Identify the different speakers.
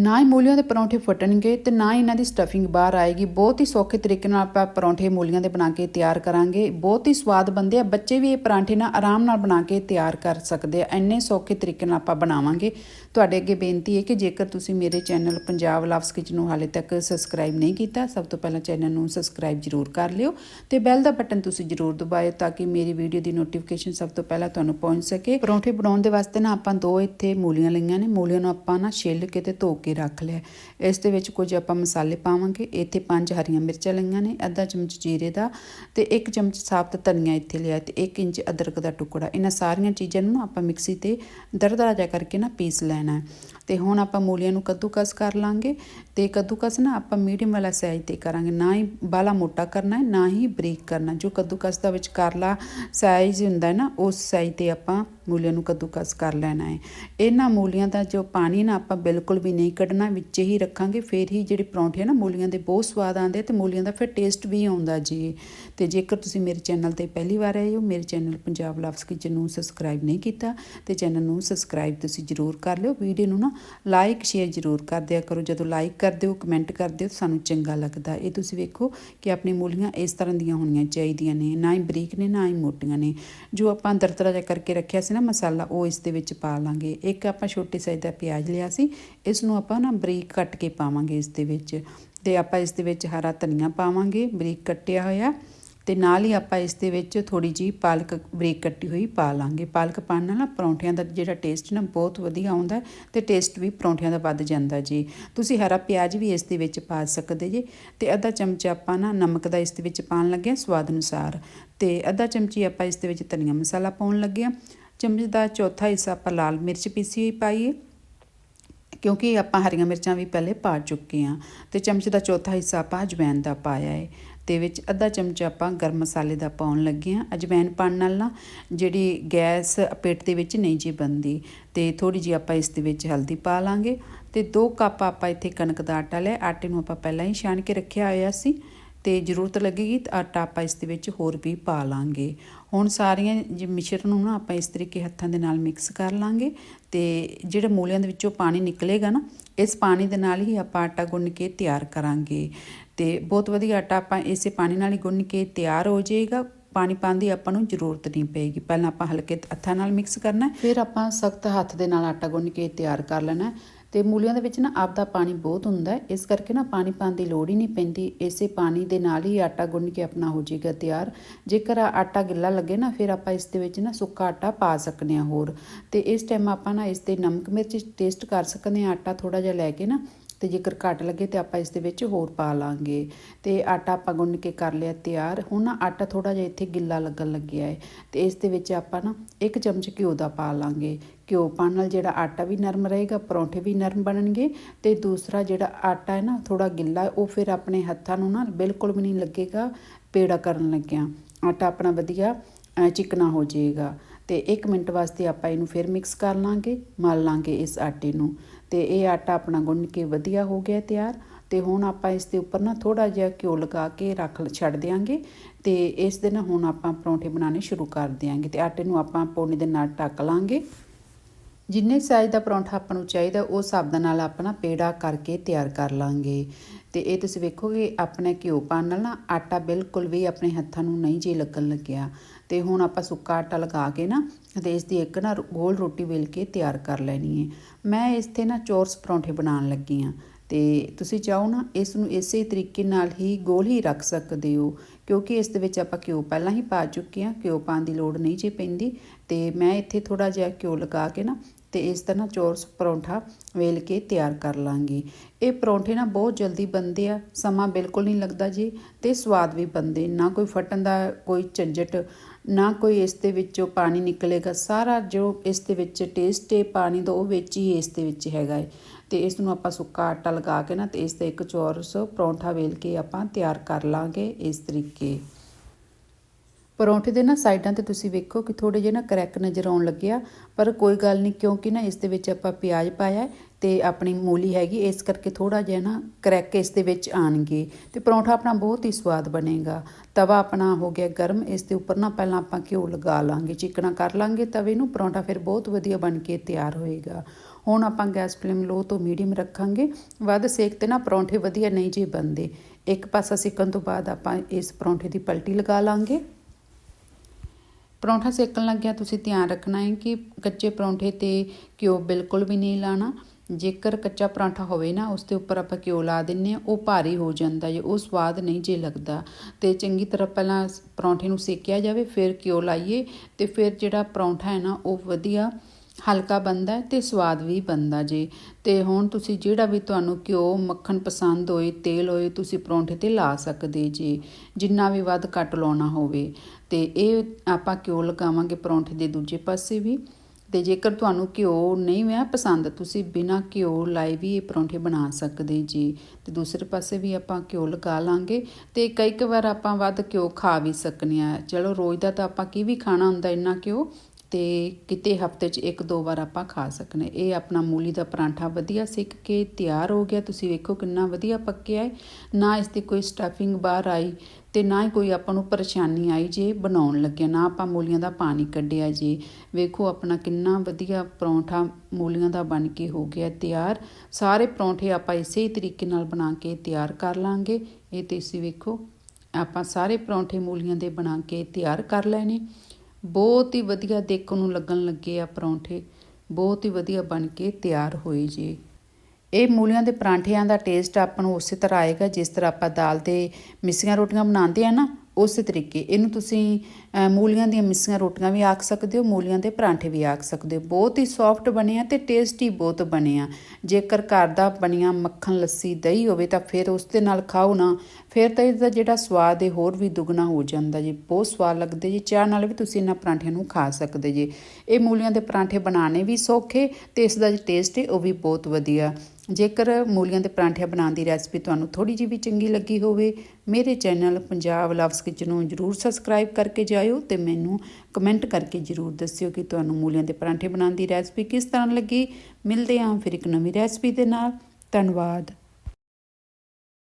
Speaker 1: ਨਾ ਹੀ ਮੂਲੀਆਂ ਦੇ ਪਰੌਂਠੇ ਫਟਣਗੇ ਤੇ ਨਾ ਹੀ ਇਹਨਾਂ ਦੀ ਸਟਫਿੰਗ ਬਾਹਰ ਆਏਗੀ। ਬਹੁਤ ਹੀ ਸੌਖੇ ਤਰੀਕੇ ਨਾਲ ਆਪਾਂ ਪਰੌਂਠੇ ਮੂਲੀਆਂ ਦੇ ਬਣਾ ਕੇ ਤਿਆਰ ਕਰਾਂਗੇ। ਬਹੁਤ ਹੀ ਸਵਾਦ ਬਣਦੇ ਆ। ਬੱਚੇ ਵੀ ਇਹ ਪਰਾਂਠੇ ਨਾ ਆਰਾਮ ਨਾਲ ਬਣਾ ਕੇ ਤਿਆਰ ਕਰ ਸਕਦੇ ਆ। ਇੰਨੇ ਸੌਖੇ ਤਰੀਕੇ ਨਾਲ ਆਪਾਂ ਬਣਾਵਾਂਗੇ। ਤੁਹਾਡੇ ਅੱਗੇ ਬੇਨਤੀ ਹੈ ਕਿ ਜੇਕਰ ਤੁਸੀਂ ਮੇਰੇ ਚੈਨਲ ਪੰਜਾਬ ਲਵਸ ਕਿਚਨ ਨੂੰ ਹਾਲੇ ਤੱਕ ਸਬਸਕ੍ਰਾਈਬ ਨਹੀਂ ਕੀਤਾ, ਸਭ ਤੋਂ ਪਹਿਲਾਂ ਚੈਨਲ ਨੂੰ ਸਬਸਕ੍ਰਾਈਬ ਜ਼ਰੂਰ ਕਰ ਲਿਓ ਤੇ ਬੈਲ ਦਾ ਬਟਨ ਤੁਸੀਂ ਜ਼ਰੂਰ ਦਬਾਇਓ ਤਾਂ ਕਿ ਮੇਰੀ ਵੀਡੀਓ ਦੀ ਨੋਟੀਫਿਕੇਸ਼ਨ ਸਭ ਤੋਂ ਪਹਿਲਾਂ ਤੁਹਾਨੂੰ ਪਹੁੰਚ ਸਕੇ। ਪਰੌਂਠੇ ਬਣਾਉਣ ਦੇ ਵਾਸਤੇ ਨਾ ਆਪਾਂ ਦੋ ਇੱਥੇ ਮੂਲੀਆਂ ਲਈਆਂ ਨੇ। ਮੂਲੀਆਂ ਨੂੰ ਆਪਾਂ ਨਾ ਛਿੱਲ ਕੇ ਤੇ ਧੋ ਕੇ ਰੱਖ ਲਿਆ। ਇਸ ਦੇ ਵਿੱਚ ਕੁਝ ਆਪਾਂ ਮਸਾਲੇ ਪਾਵਾਂਗੇ। ਇੱਥੇ ਪੰਜ ਹਰੀਆਂ ਮਿਰਚਾਂ ਲਈਆਂ ਨੇ, ਅੱਧਾ ਚਮਚ ਜੀਰੇ ਦਾ ਤੇ ਇੱਕ ਚਮਚ ਸਾਬਤ ਧਨੀਆ ਇੱਥੇ ਲਿਆ ਤੇ 1 ਇੰਚ ਅਦਰਕ ਦਾ ਟੁਕੜਾ। ਇਹਨਾਂ ਸਾਰੀਆਂ ਚੀਜ਼ਾਂ ਨੂੰ ਨਾ ਆਪਾਂ ਮਿਕਸੀ ਤੇ ਦਰਦਰਾ ਜਾ ਕਰਕੇ ਨਾ ਪੀਸ ਲੈਣਾ ਹੈ। ਤੇ ਹੁਣ ਆਪਾਂ ਮੂਲੀਆਂ ਨੂੰ ਕੱਦੂਕਸ ਕਰ ਲਾਂਗੇ ਤੇ ਕੱਦੂਕਸ ਨਾ ਆਪਾਂ ਮੀਡੀਅਮ ਵਾਲਾ ਸਾਈਜ਼ ਤੇ ਕਰਾਂਗੇ। ਨਾ ਹੀ ਬਾਲਾ ਮੋਟਾ ਕਰਨਾ ਹੈ, ਨਾ ਹੀ ਬਰੀਕ ਕਰਨਾ। ਜੋ ਕੱਦੂਕਸ ਦਾ ਵਿੱਚ ਕਰਲਾ ਸਾਈਜ਼ ਹੁੰਦਾ ਹੈ ਨਾ, ਉਸ ਸਾਈਜ਼ ਤੇ ਆਪਾਂ ਮੂਲੀਆਂ ਨੂੰ ਕੱਦੂਕਸ ਕਰ ਲੈਣਾ ਹੈ। ਇਹਨਾਂ ਮੂਲੀਆਂ ਦਾ ਜੋ ਪਾਣੀ ਨਾ ਆਪਾਂ ਬਿਲਕੁਲ ਵੀ ਨਹੀਂ ਕੱਢਣਾ, ਵਿੱਚ ਹੀ ਰੱਖਾਂਗੇ, ਫਿਰ ਹੀ ਜਿਹੜੇ ਪਰੌਂਠੇ ਆ ਨਾ ਮੂਲੀਆਂ ਦੇ ਬਹੁਤ ਸਵਾਦ ਆਉਂਦੇ ਤੇ ਮੂਲੀਆਂ ਦਾ ਫਿਰ ਟੇਸਟ ਵੀ ਆਉਂਦਾ ਜੀ। ਤੇ ਜੇਕਰ ਤੁਸੀਂ ਮੇਰੇ ਚੈਨਲ ਤੇ ਪਹਿਲੀ ਵਾਰ ਆਏ ਹੋ, ਮੇਰੇ ਚੈਨਲ ਪੰਜਾਬ ਲਵਸ ਕਿਚਨ ਨੂੰ ਸਬਸਕ੍ਰਾਈਬ ਨਹੀਂ ਕੀਤਾ, ਤੇ ਚੈਨਲ ਨੂੰ ਸਬਸਕ੍ਰਾਈਬ ਤੁਸੀਂ ਜ਼ਰੂਰ ਕਰ ਲਿਓ। ਵੀਡੀਓ ਨੂੰ ਨਾ ਲਾਈਕ, ਸ਼ੇਅਰ ਜ਼ਰੂਰ ਕਰ ਦਿਆ ਕਰੋ। ਜਦੋਂ ਲਾਈਕ ਕਰਦੇ ਹੋ ਕਮੈਂਟ ਕਰਦੇ ਹੋ ਸਾਨੂੰ ਚੰਗਾ ਲੱਗਦਾ। ਇਹ ਤੁਸੀਂ ਵੇਖੋ ਕਿ ਆਪਣੀ ਮੂਲੀਆਂ ਇਸ ਤਰ੍ਹਾਂ ਦੀਆਂ ਹੋਣੀਆਂ ਚਾਹੀਦੀਆਂ ਨੇ, ਨਾ ਹੀ ਬਰੀਕ ਨੇ, ਨਾ ਹੀ ਮੋਟੀਆਂ ਨੇ। ਜੋ ਆਪਾਂ ਦਰਦਰਾ ਜਿਹਾ ਕਰਕੇ ਰੱਖਿਆ ਸੀ ਨਾ ਮਸਾਲਾ ਉਹ ਇਸ ਦੇ ਵਿੱਚ ਪਾ ਲਾਂਗੇ। ਇੱਕ ਆਪਾਂ ਛੋਟੇ ਸਾਈਜ਼ ਦਾ ਪਿਆਜ਼ ਲਿਆ ਸੀ ਇਸ ਨੂੰ ਆਪਾਂ ਨਾ ਬਰੀਕ ਕੱਟ ਕੇ ਪਾਵਾਂਗੇ ਇਸ ਦੇ ਵਿੱਚ। ਤੇ ਆਪਾਂ ਇਸ ਦੇ ਵਿੱਚ ਹਰਾ ਧਨੀਆ ਪਾਵਾਂਗੇ, ਬਰੀਕ ਕੱਟਿਆ ਹੋਇਆ। ਤੇ ਨਾਲ ਹੀ ਆਪਾਂ ਇਸ ਦੇ ਵਿੱਚ ਥੋੜੀ ਜੀ ਪਾਲਕ ਬਰੀਕ ਕੱਟੀ ਹੋਈ ਪਾ ਲਾਂਗੇ। ਪਾਲਕ ਪਾਣ ਨਾਲ ਨਾ ਪਰੌਂਠਿਆਂ ਦਾ ਜਿਹੜਾ ਟੇਸਟ ਨਾ ਬਹੁਤ ਵਧੀਆ ਆਉਂਦਾ ਹੈ ਤੇ ਟੇਸਟ ਵੀ ਪਰੌਂਠਿਆਂ ਦਾ ਵੱਧ ਜਾਂਦਾ ਜੀ। ਤੁਸੀਂ ਹਰਾ ਪਿਆਜ਼ ਵੀ ਇਸ ਦੇ ਵਿੱਚ ਪਾ ਸਕਦੇ ਜੀ। ਤੇ ਅੱਧਾ ਚਮਚ ਆਪਾਂ ਨਾ ਨਮਕ ਦਾ ਇਸ ਦੇ ਵਿੱਚ ਪਾਣ ਲੱਗੇ ਹਾਂ ਸਵਾਦ ਅਨੁਸਾਰ। ਤੇ ਅੱਧਾ ਚਮਚੀ ਆਪਾਂ ਇਸ ਦੇ ਵਿੱਚ ਧਨੀਆ ਮਸਾਲਾ ਪਾਉਣ ਲੱਗੇ ਹਾਂ ਚਮਚ ਦਾ ਚੌਥਾ ਹਿੱਸਾ ਆਪਾਂ ਲਾਲ ਮਿਰਚ ਪੀਸੀ ਹੋਈ ਪਾਈਏ, ਕਿਉਂਕਿ ਆਪਾਂ ਹਰੀਆਂ ਮਿਰਚਾਂ ਵੀ ਪਹਿਲੇ ਪਾ ਚੁੱਕੇ ਹਾਂ ਤੇ ਚਮਚ ਦਾ ਚੌਥਾ ਹਿੱਸਾ ਆਪਾਂ ਅਜਵਾਇਣ ਦਾ ਪਾਇਆ ਹੈ ਤੇ ਵਿੱਚ ਅੱਧਾ ਚਮਚ ਆਪਾਂ ਗਰਮ ਮਸਾਲੇ ਦਾ ਪਾਉਣ ਲੱਗੇ ਹਾਂ। ਅਜਵਾਇਣ ਪਾਣ ਨਾਲ ਨਾ ਜਿਹੜੀ ਗੈਸ ਪੇਟ ਦੇ ਵਿੱਚ ਨਹੀਂ ਜੀ ਬੰਦੀ ਤੇ ਥੋੜੀ ਜੀ ਆਪਾਂ ਇਸ ਦੇ ਵਿੱਚ ਹਲਦੀ ਪਾ ਲਾਂਗੇ ਤੇ 2 ਕੱਪ ਆਪਾਂ ਇੱਥੇ ਕਣਕ ਦਾ ਆਟਾ ਲਿਆ, ਆਟੇ ਨੂੰ ਆਪਾਂ ਪਹਿਲਾਂ ਹੀ ਛਾਣ ਕੇ ਰੱਖਿਆ ਹੋਇਆ ਸੀ। ਤੇ ਜ਼ਰੂਰਤ ਲੱਗੇਗੀ ਤਾਂ ਆਟਾ ਆਪਾਂ ਇਸ ਦੇ ਵਿੱਚ ਹੋਰ ਵੀ ਪਾ ਲਾਂਗੇ। ਹੁਣ ਸਾਰੀਆਂ ਜੇ ਮਿਸ਼ਰਣ ਨੂੰ ਨਾ ਆਪਾਂ ਇਸ ਤਰੀਕੇ ਹੱਥਾਂ ਦੇ ਨਾਲ ਮਿਕਸ ਕਰ ਲਾਂਗੇ ਤੇ ਜਿਹੜੇ ਮੂਲੀਆਂ ਦੇ ਵਿੱਚੋਂ ਪਾਣੀ ਨਿਕਲੇਗਾ ਨਾ, ਇਸ ਪਾਣੀ ਦੇ ਨਾਲ ਹੀ ਆਪਾਂ ਆਟਾ ਗੁੰਨ ਕੇ ਤਿਆਰ ਕਰਾਂਗੇ। ਤੇ ਬਹੁਤ ਵਧੀਆ ਆਟਾ ਆਪਾਂ ਇਸੇ ਪਾਣੀ ਨਾਲ ਹੀ ਗੁੰਨ ਕੇ ਤਿਆਰ ਹੋ ਜਾਏਗਾ। ਪਾਣੀ ਪਾਉਣ ਦੀ ਆਪਾਂ ਨੂੰ ਜ਼ਰੂਰਤ ਨਹੀਂ ਪਏਗੀ। ਪਹਿਲਾਂ ਆਪਾਂ ਹਲਕੇ ਹੱਥਾਂ ਨਾਲ ਮਿਕਸ ਕਰਨਾ। ਫਿਰ ਆਪਾਂ ਸਖਤ ਹੱਥ ਦੇ ਨਾਲ ਆਟਾ ਗੁੰਨ ਕੇ ਤਿਆਰ ਕਰ ਲੈਣਾ। ਤੇ ਮੂਲੀਆਂ ਦੇ ਵਿੱਚ ਨਾ ਆਪਦਾ ਪਾਣੀ ਬਹੁਤ ਹੁੰਦਾ ਹੈ। ਇਸ ਕਰਕੇ ਨਾ ਪਾਣੀ ਪਾਣ ਦੀ ਲੋੜ ਹੀ ਨਹੀਂ ਪੈਂਦੀ। ਇਸੇ ਪਾਣੀ ਦੇ ਨਾਲ ਹੀ ਆਟਾ ਗੁੰਨ ਕੇ ਆਪਣਾ ਹੋ ਜਾਏਗਾ ਤਿਆਰ। ਜੇਕਰ ਆਟਾ ਗਿੱਲਾ ਲੱਗੇ ਨਾ, ਫਿਰ ਆਪਾਂ ਇਸ ਦੇ ਵਿੱਚ ਨਾ ਸੁੱਕਾ ਆਟਾ ਪਾ ਸਕਨੇ ਆ ਹੋਰ। ਤੇ ਇਸ ਟਾਈਮ ਆਪਾਂ ਨਾ ਇਸ ਤੇ ਨਮਕ ਮਿਰਚ ਟੇਸਟ ਕਰ ਸਕਨੇ ਆ ਆਟਾ ਥੋੜਾ ਜਿਹਾ ਲੈ ਕੇ ਨਾ ਤੇ ਜੇਕਰ ਘੱਟ ਲੱਗੇ ਤੇ ਆਪਾਂ ਇਸ ਦੇ ਵਿੱਚ ਹੋਰ ਪਾ ਲਾਂਗੇ। ਤੇ ਆਟਾ ਆਪਾਂ ਗੁੰਨ ਕੇ ਕਰ ਲਿਆ ਤਿਆਰ। ਹੁਣ ਨਾ ਆਟਾ ਥੋੜਾ ਜਿਹਾ ਇੱਥੇ ਗਿੱਲਾ ਲੱਗਣ ਲੱਗਿਆ ਹੈ। ਤੇ ਇਸ ਦੇ ਵਿੱਚ ਆਪਾਂ ਨਾ ਇੱਕ ਚਮਚ ਘਿਓ ਦਾ ਪਾ ਲਾਂਗੇ। ਘਿਓ ਪਾਣ ਨਾਲ ਜਿਹੜਾ ਆਟਾ ਵੀ ਨਰਮ ਰਹੇਗਾ, ਪਰੌਂਠੇ ਵੀ ਨਰਮ ਬਣਨਗੇ ਤੇ ਦੂਸਰਾ ਜਿਹੜਾ ਆਟਾ ਹੈ ਨਾ ਥੋੜਾ ਗਿੱਲਾ, ਉਹ ਫਿਰ ਆਪਣੇ ਹੱਥਾਂ ਨੂੰ ਨਾ ਬਿਲਕੁਲ ਵੀ ਨਹੀਂ ਲੱਗੇਗਾ, ਪੇੜਾ ਕਰਨ ਲੱਗਿਆ। ਆਟਾ ਆਪਣਾ ਵਧੀਆ ਚਿਕਨਾ ਹੋ ਜਾਏਗਾ। ਤੇ 1 ਮਿੰਟ ਵਾਸਤੇ ਆਪਾਂ ਇਹਨੂੰ ਫਿਰ ਮਿਕਸ ਕਰ ਲਾਂਗੇ, ਮਲ ਲਾਂਗੇ ਇਸ ਆਟੇ ਨੂੰ। ਤੇ ਇਹ ਆਟਾ ਆਪਣਾ ਗੁੰਨ ਕੇ ਵਧੀਆ ਹੋ ਗਿਆ ਤਿਆਰ। ਤੇ ਹੁਣ ਆਪਾਂ ਇਸ ਦੇ ਉੱਪਰ ਨਾ ਥੋੜਾ ਜਿਹਾ ਘਿਓ ਲਗਾ ਕੇ ਰੱਖ ਛੱਡ ਦਿਆਂਗੇ। ਤੇ ਇਸ ਦੇ ਨਾਲ ਹੁਣ ਆਪਾਂ ਪਰੌਂਠੇ ਬਣਾਉਣੇ ਸ਼ੁਰੂ ਕਰ ਦਿਆਂਗੇ ਤੇ ਆਟੇ ਨੂੰ ਆਪਾਂ ਪੌਣੇ ਦੇ ਨਾਲ ਟੱਕ ਲਾਂਗੇ। ਜਿੰਨੇ ਸਾਈਜ਼ ਦਾ ਪਰੌਂਠਾ ਆਪਾਂ ਨੂੰ ਚਾਹੀਦਾ ਉਸ ਹਿਸਾਬ ਦੇ ਨਾਲ ਆਪਣਾ ਪੇੜਾ ਕਰਕੇ ਤਿਆਰ ਕਰ ਲਾਂਗੇ। ਤੇ ਇਹ ਤੁਸੀਂ ਵੇਖੋਗੇ, ਆਪਣੇ ਘਿਓ ਪਾਣ ਨਾਲ ਨਾ ਆਟਾ ਬਿਲਕੁਲ ਵੀ ਆਪਣੇ ਹੱਥਾਂ ਨੂੰ ਨਹੀਂ ਜੇ ਲੱਗਣ ਲੱਗਿਆ। ਤੇ ਹੁਣ ਆਪਾਂ ਸੁੱਕਾ ਆਟਾ ਲਗਾ ਕੇ ਨਾ, ਤੇ ਇਸ ਦੀ ਇੱਕ ਨਾ ਗੋਲ ਰੋਟੀ ਵੇਲ ਕੇ ਤਿਆਰ ਕਰ ਲੈਣੀ ਹੈ ਮੈਂ ਇਸ ਤੇ ਨਾ ਚੌਰਸ ਪਰੌਂਠੇ ਬਣਾਉਣ ਲੱਗੀ ਆ। ਤੇ ਤੁਸੀਂ ਚਾਹੋ ਨਾ, ਇਸ ਨੂੰ ਇਸੇ ਤਰੀਕੇ ਨਾਲ ਹੀ ਗੋਲ ਹੀ ਰੱਖ ਸਕਦੇ ਹੋ, ਕਿਉਂਕਿ ਇਸ ਦੇ ਵਿੱਚ ਆਪਾਂ ਘਿਓ ਪਹਿਲਾਂ ਹੀ ਪਾ ਚੁੱਕੇ ਆ। ਘਿਓ ਪਾਣ ਦੀ ਲੋੜ ਨਹੀਂ ਜੇ ਪੈਂਦੀ। ਤੇ ਮੈਂ ਇੱਥੇ ਥੋੜਾ ਜਿਹਾ ਘਿਓ ਲਗਾ ਕੇ ਨਾ ਤੇ ਇਸ ਤਰ੍ਹਾਂ ਚੌਰਸ ਪਰੌਂਠਾ ਵੇਲ ਕੇ ਤਿਆਰ ਕਰ ਲਾਂਗੀ। ਇਹ ਪਰੌਂਠੇ ਨਾ ਬਹੁਤ ਜਲਦੀ ਬਣਦੇ ਆ, ਸਮਾਂ ਬਿਲਕੁਲ ਨਹੀਂ ਲੱਗਦਾ ਜੀ ਤੇ ਸਵਾਦ ਵੀ ਬਣਦੇ, ਨਾ ਕੋਈ ਫਟਣ ਦਾ ਕੋਈ ਝੰਜਟ, ਨਾ ਕੋਈ ਇਸ ਦੇ ਵਿੱਚੋਂ ਪਾਣੀ ਨਿਕਲੇਗਾ। ਸਾਰਾ ਜੋ ਇਸ ਦੇ ਵਿੱਚ ਟੇਸਟ ਹੈ, ਪਾਣੀ ਦਾ ਉਹ ਵਿੱਚ ਹੀ ਇਸ ਦੇ ਵਿੱਚ ਹੈਗਾ ਹੈ। ਤੇ ਇਸ ਨੂੰ ਆਪਾਂ ਸੁੱਕਾ ਆਟਾ ਲਗਾ ਕੇ ਨਾ ਤੇ ਇਸ ਤੇ ਇੱਕ ਚੌਰਸ ਪਰੌਂਠਾ ਵੇਲ ਕੇ ਆਪਾਂ ਤਿਆਰ ਕਰ ਲਾਂਗੇ ਇਸ ਤਰੀਕੇ। ਪਰੌਂਠੇ ਦੇ ਨਾ ਸਾਈਡਾਂ ਤੇ ਤੁਸੀਂ ਵੇਖੋ ਕਿ ਥੋੜੇ ਜਿਹੇ ਨਾ ਕਰੈਕ ਨਜ਼ਰ ਆਉਣ ਲੱਗਿਆ ਪਰ ਕੋਈ ਗੱਲ ਨਹੀਂ, ਕਿਉਂਕਿ ਨਾ ਇਸ ਦੇ ਵਿੱਚ ਆਪਾਂ ਪਿਆਜ਼ ਪਾਇਆ ਤੇ ਆਪਣੀ ਮੂਲੀ ਹੈਗੀ, ਇਸ ਕਰਕੇ ਥੋੜਾ ਜਿਹਾ ਨਾ ਕਰੈਕ ਇਸ ਦੇ ਵਿੱਚ ਆਣਗੇ ਤੇ ਪਰੌਂਠਾ ਆਪਣਾ ਬਹੁਤ ਹੀ ਸਵਾਦ ਬਣੇਗਾ। ਤਵਾ ਆਪਣਾ ਹੋ ਗਿਆ ਗਰਮ, ਇਸ ਦੇ ਉੱਪਰ ਨਾ ਪਹਿਲਾਂ ਆਪਾਂ ਘਿਓ ਲਗਾ ਲਾਂਗੇ, ਚਿਕਣਾ ਕਰ ਲਾਂਗੇ ਤਵੇ ਨੂੰ, ਪਰੌਂਠਾ ਫਿਰ ਬਹੁਤ ਵਧੀਆ ਬਣ ਕੇ ਤਿਆਰ ਹੋਏਗਾ। ਹੁਣ ਆਪਾਂ ਗੈਸ ਫਲੇਮ ਲੋ ਤੋਂ ਮੀਡੀਅਮ ਰੱਖਾਂਗੇ, ਵੱਧ ਸੇਕ ਤੇ ਨਾ ਪਰੌਂਠੇ ਵਧੀਆ ਨਹੀਂ ਜੇ ਬਣਦੇ। ਇੱਕ ਪਾਸਾ ਸੇਕਣ ਤੋਂ ਬਾਅਦ ਆਪਾਂ ਇਸ ਪਰੌਂਠੇ ਦੀ ਪਲਟੀ ਲਗਾ ਲਾਂਗੇ। ਪਰੌਂਠਾ ਸੇਕਣ ਲੱਗਿਆ ਤੁਸੀਂ ਧਿਆਨ ਰੱਖਣਾ ਹੈ ਕਿ ਕੱਚੇ ਪਰੌਂਠੇ ਤੇ ਘਿਓ ਬਿਲਕੁਲ ਵੀ ਨਹੀਂ ਲਾਣਾ। ਜੇਕਰ ਕੱਚਾ ਪਰਾਂਠਾ ਹੋਵੇ ਨਾ, ਉਸ ਦੇ ਉੱਪਰ ਆਪਾਂ ਘਿਓ ਲਾ ਦਿੰਨੇ ਆ ਉਹ ਭਾਰੀ ਹੋ ਜਾਂਦਾ ਜੇ ਉਹ ਸਵਾਦ ਨਹੀਂ ਜੇ ਲੱਗਦਾ। ਤੇ ਚੰਗੀ ਤਰ੍ਹਾਂ ਪਹਿਲਾਂ ਪਰੌਂਠੇ ਨੂੰ ਸੇਕਿਆ ਜਾਵੇ, ਫਿਰ ਘਿਓ ਲਾਈਏ ਤੇ ਫਿਰ ਜਿਹੜਾ ਪਰੌਂਠਾ ਹੈ ਨਾ, ਉਹ ਵਧੀਆ ਹਲਕਾ ਬਣਦਾ ਹੈ ਤੇ ਸਵਾਦ ਵੀ ਬਣਦਾ ਜੇ। ਤੇ ਹੁਣ ਤੁਸੀਂ ਜਿਹੜਾ ਵੀ ਤੁਹਾਨੂੰ ਘਿਓ, ਮੱਖਣ ਪਸੰਦ ਹੋਏ, ਤੇਲ ਹੋਏ, ਤੁਸੀਂ ਪਰੌਂਠੇ ਤੇ ਲਾ ਸਕਦੇ ਜੇ, ਜਿੰਨਾ ਵੀ ਵੱਧ ਘੱਟ ਲਾਉਣਾ ਹੋਵੇ। ਤੇ ਇਹ ਆਪਾਂ ਘਿਓ ਲਗਾਵਾਂਗੇ ਪਰੌਂਠੇ ਦੇ ਦੂਜੇ ਪਾਸੇ ਵੀ। ਤੇ ਜੇਕਰ ਤੁਹਾਨੂੰ ਘਿਓ ਨਹੀਂ ਹੋਇਆ ਪਸੰਦ, ਤੁਸੀਂ ਬਿਨਾ ਘਿਓ ਲਾਏ ਵੀ ਇਹ ਪਰੌਂਠੇ ਬਣਾ ਸਕਦੇ ਜੀ। ਤੇ ਦੂਸਰੇ ਪਾਸੇ ਵੀ ਆਪਾਂ ਘਿਓ ਲਗਾ ਲਾਂਗੇ ਤੇ ਕਈ ਕੁ ਵਾਰ ਆਪਾਂ ਵੱਧ ਘਿਓ ਖਾ ਵੀ ਸਕਨੇ ਆ। ਚਲੋ ਰੋਜ਼ ਦਾ ਤਾਂ ਆਪਾਂ ਕੀ ਵੀ ਖਾਣਾ ਹੁੰਦਾ, ਇੰਨਾ ਘਿਓ ਤੇ ਕਿਤੇ ਹਫ਼ਤੇ 'ਚ ਇੱਕ ਦੋ ਵਾਰ ਆਪਾਂ ਖਾ ਸਕਨੇ। ਇਹ ਆਪਣਾ ਮੂਲੀ ਦਾ ਪਰਾਂਠਾ ਵਧੀਆ ਸਿੱਕ ਕੇ ਤਿਆਰ ਹੋ ਗਿਆ। ਤੁਸੀਂ ਵੇਖੋ ਕਿੰਨਾ ਵਧੀਆ ਪੱਕਿਆ ਹੈ ਨਾ ਇਸ ਦੀ ਕੋਈ ਸਟਫਿੰਗ ਬਾਹਰ ਆਈ ਤੇ ਨਾ ਹੀ ਕੋਈ ਆਪਾਂ ਨੂੰ ਪਰੇਸ਼ਾਨੀ ਆਈ ਜੇ ਬਣਾਉਣ ਲੱਗਿਆ। ਨਾ ਆਪਾਂ ਮੂਲੀਆਂ ਦਾ ਪਾਣੀ ਕੱਢਿਆ ਜੀ। ਵੇਖੋ ਆਪਣਾ ਕਿੰਨਾ ਵਧੀਆ ਪਰੌਂਠਾ ਮੂਲੀਆਂ ਦਾ ਬਣ ਕੇ ਹੋ ਗਿਆ ਤਿਆਰ। ਸਾਰੇ ਪਰੌਂਠੇ ਆਪਾਂ ਇਸੇ ਤਰੀਕੇ ਨਾਲ ਬਣਾ ਕੇ ਤਿਆਰ ਕਰ ਲਾਂਗੇ। ਇਹ ਤੁਸੀਂ ਵੇਖੋ, ਆਪਾਂ ਸਾਰੇ ਪਰੌਂਠੇ ਮੂਲੀਆਂ ਦੇ ਬਣਾ ਕੇ ਤਿਆਰ ਕਰ ਲੈਣੇ। ਬਹੁਤ ਹੀ ਵਧੀਆ ਦੇਖਣ ਨੂੰ ਲੱਗਣ ਲੱਗੇ ਆ ਪਰੌਂਠੇ। ਬਹੁਤ ਹੀ ਵਧੀਆ ਬਣ ਕੇ ਤਿਆਰ ਹੋਏ ਜੀ। ਇਹ ਮੂਲੀਆਂ ਦੇ ਪਰਾਂਠਿਆਂ ਦਾ ਟੇਸਟ ਆਪਾਂ ਨੂੰ ਉਸੇ ਤਰ੍ਹਾਂ ਆਏਗਾ ਜਿਸ ਤਰ੍ਹਾਂ ਆਪਾਂ ਦਾਲ ਤੇ ਮਿੱਸੀਆਂ ਰੋਟੀਆਂ ਬਣਾਉਂਦੇ ਆ ਨਾ ਉਸੇ ਤਰੀਕੇ ਇਹਨੂੰ ਤੁਸੀਂ ਮੂਲੀਆਂ ਦੀਆਂ ਮਿੱਸੀਆਂ ਰੋਟੀਆਂ ਵੀ ਆਖ ਸਕਦੇ ਹੋ, ਮੂਲੀਆਂ ਦੇ ਪਰਾਂਠੇ ਵੀ ਆਖ ਸਕਦੇ ਹੋ। ਬਹੁਤ ਹੀ ਸੌਫਟ ਬਣੇ ਆ ਤੇ ਟੇਸਟੀ ਬਹੁਤ ਬਣੇ ਆ। ਜੇਕਰ ਘਰ ਦਾ ਬਣਿਆ ਮੱਖਣ ਲੱਸੀ ਦਹੀਂ ਹੋਵੇ ਤਾਂ ਫਿਰ ਉਸ ਦੇ ਨਾਲ ਖਾਓ ਨਾ। ਫਿਰ ਤਾਂ ਇਹਦਾ ਜਿਹੜਾ ਸਵਾਦ ਹੈ ਹੋਰ ਵੀ ਦੁੱਗਣਾ ਹੋ ਜਾਂਦਾ ਜੀ। ਬਹੁਤ ਸਵਾਦ ਲੱਗਦੇ ਜੀ। ਚਾਹ ਨਾਲ ਵੀ ਤੁਸੀਂ ਇਹਨਾਂ ਪਰਾਂਠਿਆਂ ਨੂੰ ਖਾ ਸਕਦੇ ਜੀ। ਇਹ ਮੂਲੀਆਂ ਦੇ ਪਰਾਂਠੇ ਬਣਾਉਣੇ ਵੀ ਸੌਖੇ ਤੇ ਇਸ ਦਾ ਟੇਸਟ ਹੈ ਉਹ ਵੀ ਬਹੁਤ ਵਧੀਆ। ਜੇਕਰ ਮੂਲੀਆਂ ਦੇ ਪਰਾਂਠੇ ਬਣਾਉਣ ਦੀ ਰੈਸਪੀ ਤੁਹਾਨੂੰ ਥੋੜੀ ਜਿਹੀ ਵੀ ਚੰਗੀ ਲੱਗੀ ਹੋਵੇ, ਮੇਰੇ ਚੈਨਲ ਪੰਜਾਬ ਲਵਸ ਕਿਚਨ ਨੂੰ ਜਰੂਰ ਸਬਸਕ੍ਰਾਈਬ ਕਰਕੇ ਜਾਇਓ ਤੇ ਮੈਨੂੰ ਕਮੈਂਟ ਕਰਕੇ ਜਰੂਰ ਦੱਸਿਓ ਕਿ ਤੁਹਾਨੂੰ ਮੂਲੀਆਂ ਦੇ ਪਰਾਂਠੇ ਬਣਾਉਣ ਦੀ ਰੈਸਪੀ ਕਿਸ ਤਰ੍ਹਾਂ ਲੱਗੀ। ਮਿਲਦੇ ਹਾਂ ਫਿਰ ਇੱਕ ਨਵੀਂ ਰੈਸਪੀ ਦੇ ਨਾਲ। ਧੰਨਵਾਦ।